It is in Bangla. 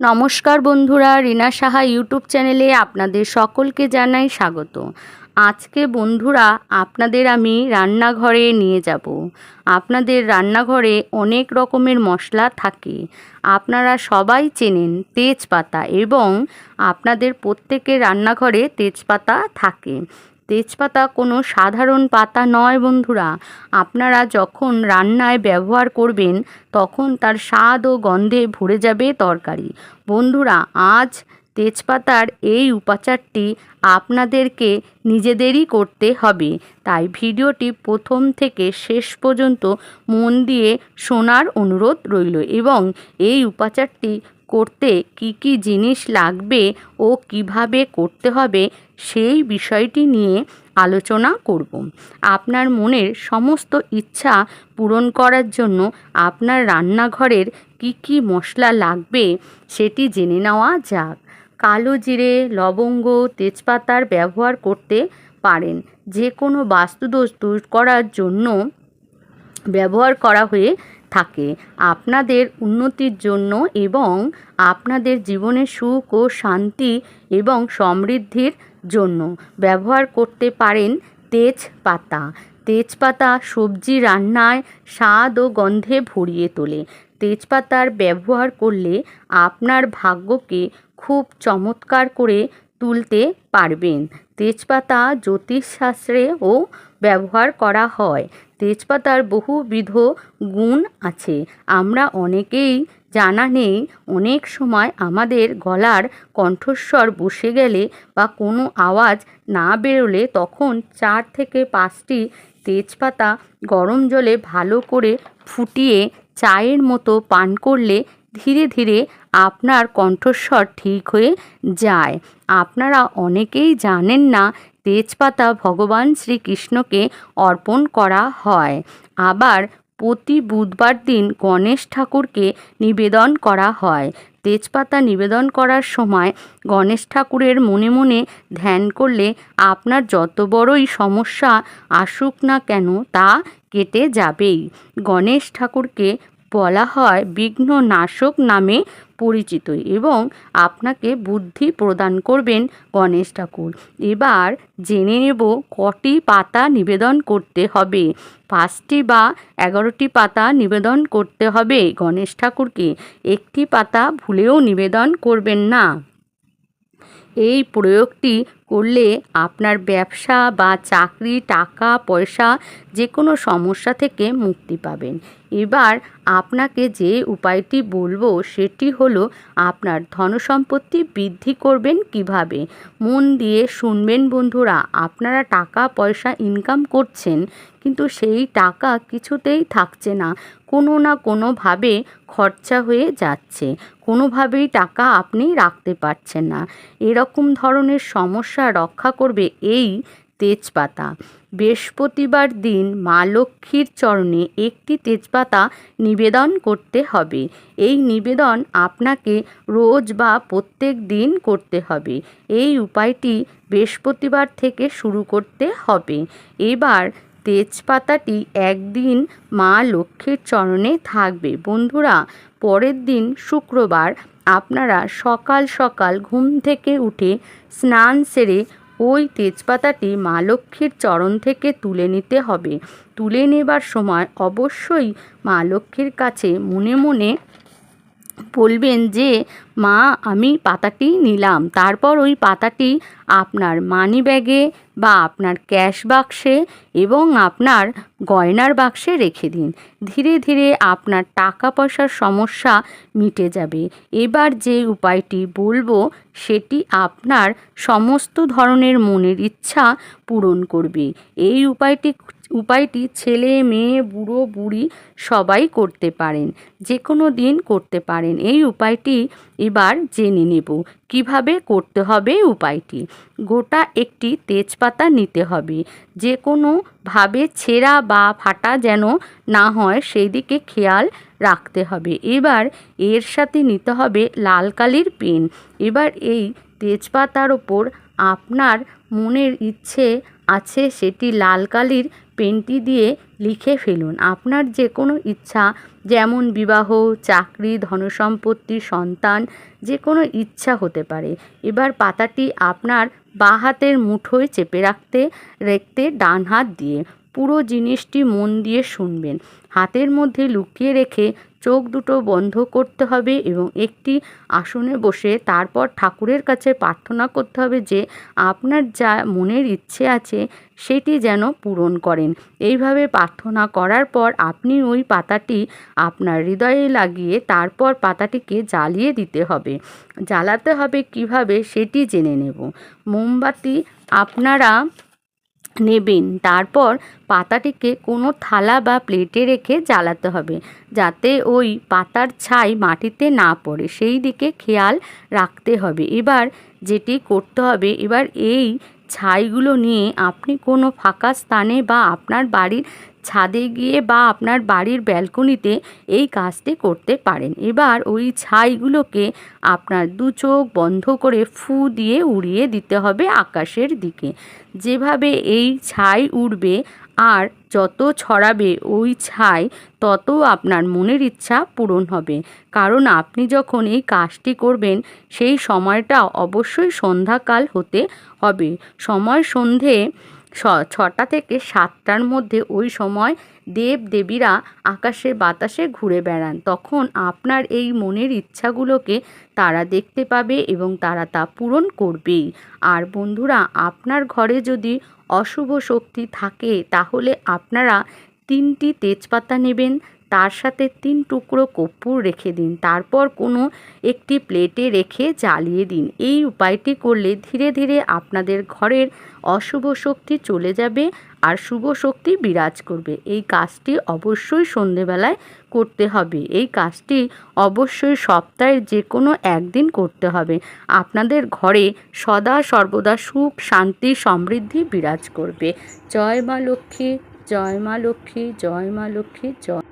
নমস্কার বন্ধুরা, রিনা সাহা ইউটিউব চ্যানেলে আপনাদের সকলকে জানাই স্বাগত। আজকে বন্ধুরা, আপনাদের আমি রান্নাঘরে নিয়ে যাব। আপনাদের রান্নাঘরে অনেক রকমের মশলা থাকে। আপনারা সবাই চেনেন তেজপাতা এবং আপনাদের প্রত্যেকের রান্নাঘরে তেজপাতা থাকে। তেজপাতা কোনো সাধারণ পাতা নয় বন্ধুরা। আপনারা যখন রান্নায় ব্যবহার করবেন, তখন তার স্বাদ ও গন্ধে ভরে যাবে তরকারি। বন্ধুরা, আজ তেজপাতার এই উপাচারটি আপনাদেরকে নিজেদেরই করতে হবে। তাই ভিডিওটি প্রথম থেকে শেষ পর্যন্ত মন দিয়ে শোনার অনুরোধ রইল এবং এই উপাচারটি করতে কি কি জিনিস লাগবে ও কীভাবে করতে হবে সেই বিষয়টি নিয়ে আলোচনা করব। আপনার মনের সমস্ত ইচ্ছা পূরণ করার জন্য আপনার রান্নাঘরের কি কি মশলা লাগবে সেটি জেনে নেওয়া যাক। কালো জিরে, লবঙ্গ, তেজপাতার ব্যবহার করতে পারেন। যে কোনো বাস্তুদোষ দূর করার জন্য ব্যবহার করা হয়ে থাকে আপনাদের উন্নতির জন্য এবং আপনাদের জীবনে সুখ ও শান্তি এবং সমৃদ্ধির জন্য। ব্যবহার করতে পারেন তেজপাতা। তেজপাতা সবজি রান্নায় স্বাদ ও গন্ধে ভরিয়ে তোলে। তেজপাতার ব্যবহার করলে আপনার ভাগ্যকে খুব চমৎকার করে তুলতে পারবেন। তেজপাতা জ্যোতিষশাস্ত্রেও ব্যবহার করা হয়। তেজপাতার বহুবিধ গুণ আছে। আমরা অনেকেই জানা নেই, অনেক সময় আমাদের গলার কণ্ঠস্বর বসে গেলে বা কোনো আওয়াজ না বেরোলে তখন চার থেকে পাঁচটি তেজপাতা গরম জলে ভালো করে ফুটিয়ে চায়ের মতো পান করলে ধীরে ধীরে আপনার কণ্ঠস্বর ঠিক হয়ে যায়। আপনারা অনেকেই জানেন না, তেজপাতা ভগবান শ্রীকৃষ্ণকে অর্পণ করা হয়। আবার প্রতি বুধবার দিন গণেশ ঠাকুরকে নিবেদন করা হয়। তেজপাতা নিবেদন করার সময় গণেশ ঠাকুরের মনে মনে ধ্যান করলে আপনার যত বড়ই সমস্যা আসুক না কেন তা কেটে যাবেই। গণেশ ঠাকুরকে বলা হয় বিঘ্ন নাশক নামে পরিচিত এবং আপনাকে বুদ্ধি প্রদান করবেন গণেশ ঠাকুর। এবার জেনে নেব কটি পাতা নিবেদন করতে হবে। পাঁচটি বা এগারোটি পাতা নিবেদন করতে হবে গণেশ ঠাকুরকে। একটি পাতা ভুলেও নিবেদন করবেন না। এই প্রয়োগটি করলে আপনার ব্যবসা বা চাকরি, টাকা, পয়সা যে কোনো সমস্যা থেকে মুক্তি পাবেন। এবার আপনাকে যে উপায়টি বলব সেটি হলো আপনার ধনসম্পত্তি বৃদ্ধি করবেন কীভাবে? মন দিয়ে শুনবেন বন্ধুরা, আপনারা টাকা, পয়সা ইনকাম করছেন, কিন্তু সেই টাকা কিছুতেই থাকছে না। কোনো না কোনোভাবে খরচা হয়ে যাচ্ছে। কোনোভাবেই টাকা আপনি রাখতে পারছেন না। এরকম ধরনের সমস্যা রক্ষা করবে এই তেজপাতা। বৃহস্পতিবার দিন মা লক্ষ্মীর চরণে একটি তেজপাতা নিবেদন করতে হবে। এই নিবেদন আপনাকে রোজ বা প্রত্যেক দিন করতে হবে। এই উপায়টি বৃহস্পতিবার থেকে শুরু করতে হবে। এবার তেজপাতাটি একদিন মা লক্ষ্মীর চরণে থাকবে। বন্ধুরা, পরের দিন শুক্রবার আপনারা সকাল সকাল ঘুম থেকে উঠে স্নান সেরে ওই তেজপাতাটি মা লক্ষ্মীর চরণ থেকে তুলে নিতে হবে। তুলে নেবার সময় অবশ্যই মা লক্ষ্মীর কাছে মনে মনে বলবেন যে, মা, আমি পাতাটি নিলাম। তারপর ওই পাতাটি আপনার মানি ব্যাগে বা আপনার ক্যাশ বাক্সে এবং আপনার গয়নার বাক্সে রেখে দিন। ধীরে ধীরে আপনার টাকা পয়সার সমস্যা মিটে যাবে। এবার যে উপায়টি বলব, সেটি আপনার সমস্ত ধরনের মনের ইচ্ছা পূরণ করবে। এই উপায়টি উপায়টি ছেলে, মেয়ে, বুড়ো, বুড়ি সবাই করতে পারেন যে কোনো দিন করতে পারেন। এই উপায়টি এবার জেনে নেব। কীভাবে করতে হবে উপায়টি? গোটা একটি তেজপাতা নিতে হবে। যে কোনোভাবে ছেঁড়া বা ফাটা যেন না হয়, সেই দিকে খেয়াল রাখতে হবে। এবার এর সাথে নিতে হবে লাল কালির পেন। এবার এই তেজপাতার ওপর আপনার মনের ইচ্ছে আছে সেটি লাল কালির পেনটি দিয়ে লিখে ফেলুন। আপনার যে কোনো ইচ্ছা, যেমন বিবাহ, চাকরি, ধনসম্পত্তি, সন্তান যে কোনো ইচ্ছা হতে পারে। এবার পাতাটি আপনার বাঁ হাতের মুঠোয় চেপে রাখতে রাখতে ডান হাত দিয়ে পুরো জিনিসটি মন দিয়ে শুনবেন। হাতের মধ্যে লুকিয়ে রেখে চোখ দুটো বন্ধ করতে হবে এবং একটি আসনে বসে তারপর ঠাকুরের কাছে প্রার্থনা করতে হবে যে আপনার যা মনের ইচ্ছে আছে সেটি যেন পূরণ করেন। এইভাবে প্রার্থনা করার পর আপনি ওই পাতাটি আপনার হৃদয়ে লাগিয়ে তারপর পাতাটিকে জ্বালিয়ে দিতে হবে। জ্বালাতে হবে কীভাবে সেটি জেনে নেব। মোমবাতি আপনারা নেবেন। তারপর পাতাটিকে কোনো থালা বা প্লেটে রেখে জ্বালাতে হবে, যাতে ওই পাতার ছাই মাটিতে না পড়ে। সেই দিকে খেয়াল রাখতে হবে। এবার যেটি করতে হবে, এবার এই ছাইগুলো নিয়ে আপনি কোনো ফাঁকা স্থানে বা আপনার বাড়ির ছাদে গিয়ে বা আপনার বাড়ির ব্যালকনিতে এই কাজটি করতে পারেন। এবার ওই ছাইগুলোকে আপনার দু চোখ বন্ধ করে ফু দিয়ে উড়িয়ে দিতে হবে আকাশের দিকে। যেভাবে এই ছাই উড়বে আর যত ছড়াবে ওই ছাই, তত আপনার মনের ইচ্ছা পূরণ হবে। কারণ আপনি যখন এই কাজটি করবেন, সেই সময়টা অবশ্যই সন্ধ্যাকাল হতে হবে। সময় সন্ধে ছটা থেকে সাতটার মধ্যে ওই সময় দেব দেবীরা আকাশে বাতাসে ঘুরে বেড়ান। তখন আপনার এই মনের ইচ্ছাগুলোকে তারা দেখতে পাবে এবং তারা তা পূরণ করবেই। আর বন্ধুরা, আপনার ঘরে যদি অশুভ শক্তি থাকে, তাহলে আপনারা তিনটি তেজপাতা নেবেন তার সাথে তিন টুকরো কর্পূর রেখে দিন। তারপর কোনো একটি প্লেটে রেখে জ্বালিয়ে দিন। এই উপায়টি করলে ধীরে ধীরে আপনাদের ঘরের অশুভ শক্তি চলে যাবে আর শুভ শক্তি বিরাজ করবে। এই কাজটি অবশ্যই সন্ধেবেলায় করতে হবে। এই কাজটি অবশ্যই সপ্তাহের যে কোনো একদিন করতে হবে। আপনাদের ঘরে সদা সর্বদা সুখ, শান্তি, সমৃদ্ধি বিরাজ করবে। জয় মা লক্ষ্মী, জয় মা লক্ষ্মী, জয় মা লক্ষ্মী, জয়